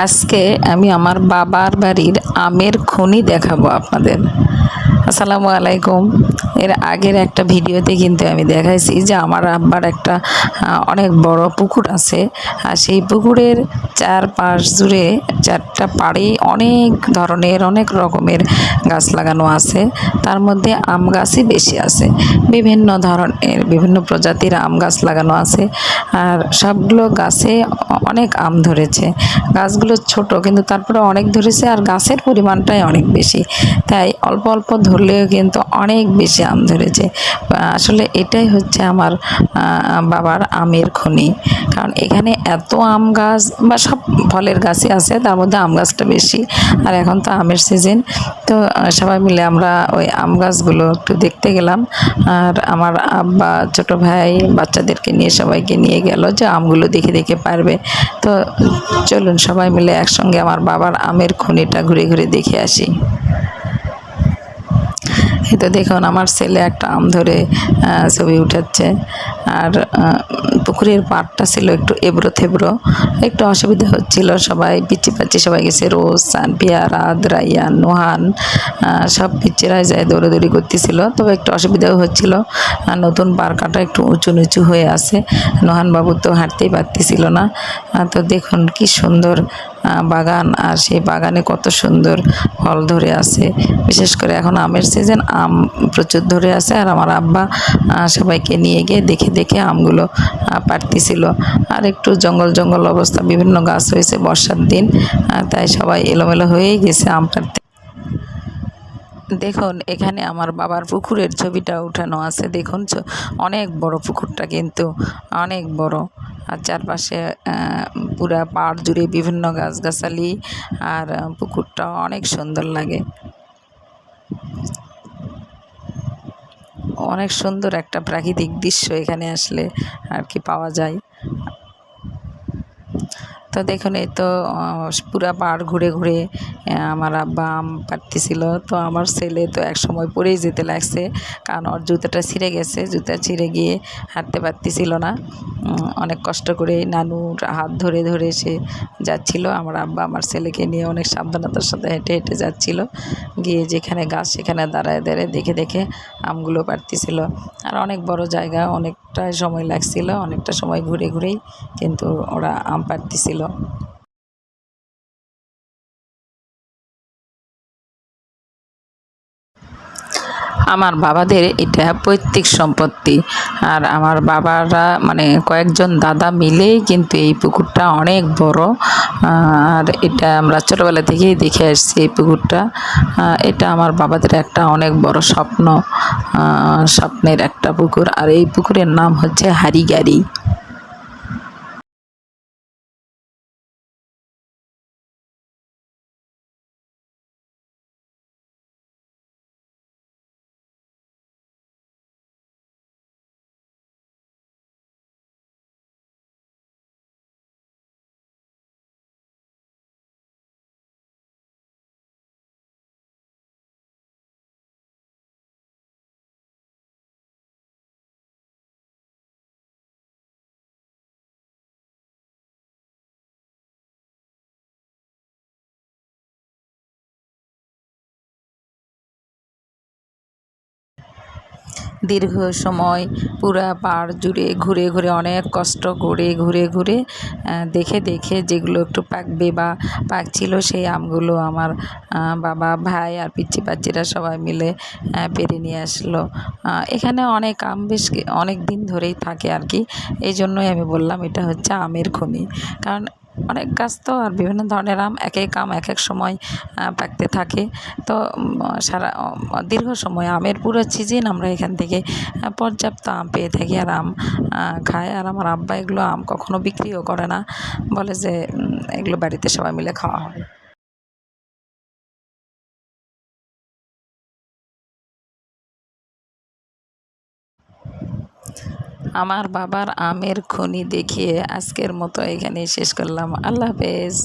আজকে আমি আমার বাবার বাড়ির আমের খনি দেখাবো আপনাদের। আসসালামু আলাইকুম। এর আগের একটা ভিডিওতে কিন্তু আমি দেখাইছি যে আমার আব্বার একটা অনেক বড় পুকুর আছে। আর সেই পুকুরের চার পাশ জুড়ে চারটা পাড়ে অনেক ধরনের, অনেক রকমের গাছ লাগানো আছে। তার মধ্যে আম গাছই বেশি আছে। বিভিন্ন ধরনের, বিভিন্ন প্রজাতির আম গাছ লাগানো আছে। আর সবগুলো গাছে অনেক আম ধরেছে। গাছগুলো ছোট, কিন্তু তারপরে অনেক ধরেছে আর গাছের পরিমাণটাই অনেক বেশি। তাই অল্প অল্প ধরলেও কিন্তু অনেক বেশি আম ধরেছে। আসলে এটাই হচ্ছে আমার বাবার আমের খনি। কারণ এখানে এত আম গাছ বা সব ফলের গাছই আছে, তার মধ্যে আম গাছটা বেশি। আর এখন তো আমের সিজন তো সবাই মিলে আমরা ওই আম গাছগুলো একটু দেখতে গেলাম। আর আমার আব্বা, ছোট ভাই, বাচ্চাদেরকে নিয়ে সবাইকে নিয়ে গেল যে আমগুলো দেখে দেখে পারবে। তো, চলুন সবাই মিলে একসঙ্গে আমার বাবার আমের খনিটা ঘুরে ঘুরে দেখে আসি। এই তো দেখুন, আমার ছেলে একটা আম ধরে ছবি উঠাচ্ছে। আর পুকুরের পাড়টা ছিল একটু এবড়ো থেবড়ো। একটু অসুবিধা হচ্ছিল, সবাই পিচ্ছি পাচ্ছি সবাই গেছে। রোজ সান পিয়ারা দ্রাইয়া নোহান সব পিচ্ছিরাই যায় দৌড়াদৌড়ি করতেছিল। তবে একটু অসুবিধাও হচ্ছিল। আর নতুন পার্কাটা একটু উঁচু নিচু হয়ে আছে। নোহান বাবু তো হাঁটতেই পারতেছিল না। তো দেখুন, কি সুন্দর বাগান আর সেই বাগানে কত সুন্দর ফল ধরে আছে। বিশেষ করে এখন আমের সিজন আম প্রচুর ধরে আছে আর আমার আব্বা সবাইকে নিয়ে গিয়ে দেখে দেখে আমগুলো আহ, পাড়তেছিল আর একটু জঙ্গল জঙ্গল অবস্থা বিভিন্ন গাছ হয়েছে বর্ষার দিন তাই সবাই এলোমেলো হয়েই গেছে আম পাড়তে দেখুন এখানে আমার বাবার পুকুরের ছবিটা উঠানো আছে। দেখুন অনেক বড় পুকুরটা কিন্তু অনেক বড়। আর চারপাশে পুরা পাড় জুড়ে বিভিন্ন গাছগাছালি আর পুকুরটা অনেক সুন্দর লাগে। অনেক সুন্দর একটা প্রাকৃতিক দৃশ্য এখানে আসলে আর কি পাওয়া যায়। তো দেখুন, এই তো পুরা পাড় ঘুরে ঘুরে আমার আব্বা আম পাড়তেছিল। তো আমার ছেলে তো এক সময় পড়েই যেতে লাগছে, কারণ ওর জুতাটা ছিঁড়ে গেছে, জুতা ছিঁড়ে গিয়ে হাঁটতে পারতেছিল না। অনেক কষ্ট করে নানুর হাত ধরে ধরে সে যাচ্ছিল। আমার আব্বা আমার ছেলেকে নিয়ে অনেক সাবধানতার সাথে হেঁটে হেঁটে যাচ্ছিল। গিয়ে যেখানে গাছ সেখানে দাঁড়ায় দাঁড়ায় দেখে দেখে আমগুলো পাড়তেছিল। আর অনেক বড় জায়গা অনেকটা সময় লাগছিল অনেকটা সময় ঘুরে ঘুরেই কিন্তু ওরা আম পাড়তেছিল। আমার বাবাদের এটা পৈতৃক সম্পত্তি। আর আমার বাবারা মানে কয়েকজন দাদা মিলেই কিন্তু এই পুকুরটা অনেক বড়। আর এটা আমরা ছোটোবেলা থেকেই দেখে আসছি এই পুকুরটা। এটা আমার বাবাদের একটা অনেক বড় স্বপ্ন স্বপ্নের একটা পুকুর। আর এই পুকুরের নাম হচ্ছে হারিগাড়ি। দীর্ঘ সময় পুরা পাড় জুড়ে ঘুরে ঘুরে, অনেক কষ্ট করে ঘুরে ঘুরে দেখে দেখে যেগুলো একটু পাকবে বা পাকছিল সেই আমগুলো আমার বাবা, ভাই আর পিচ্চি পাচ্চিরা সবাই মিলে পেরে নিয়ে আসলো। এখানে অনেক আম বেশ অনেক দিন ধরেই থাকে আর কি। এই জন্যই আমি বললাম এটা হচ্ছে আমের খনি। কারণ অনেক গাছ তো আর বিভিন্ন ধরনের আম এক এক আম এক এক সময় পাকতে থাকে। তো সারা দীর্ঘ সময় আমের পুরো সিজন আমরা এখান থেকে পর্যাপ্ত আম পেয়ে থাকি আর আম খায় আর আমার আব্বা এগুলো আম কখনও বিক্রিও করে না। বলে যে এগুলো বাড়িতে সবাই মিলে খাওয়া হবে। আমার বাবার আমের খনি দেখিয়ে আজকের মতো এখানেই শেষ করলাম। আল্লাহ হাফেজ।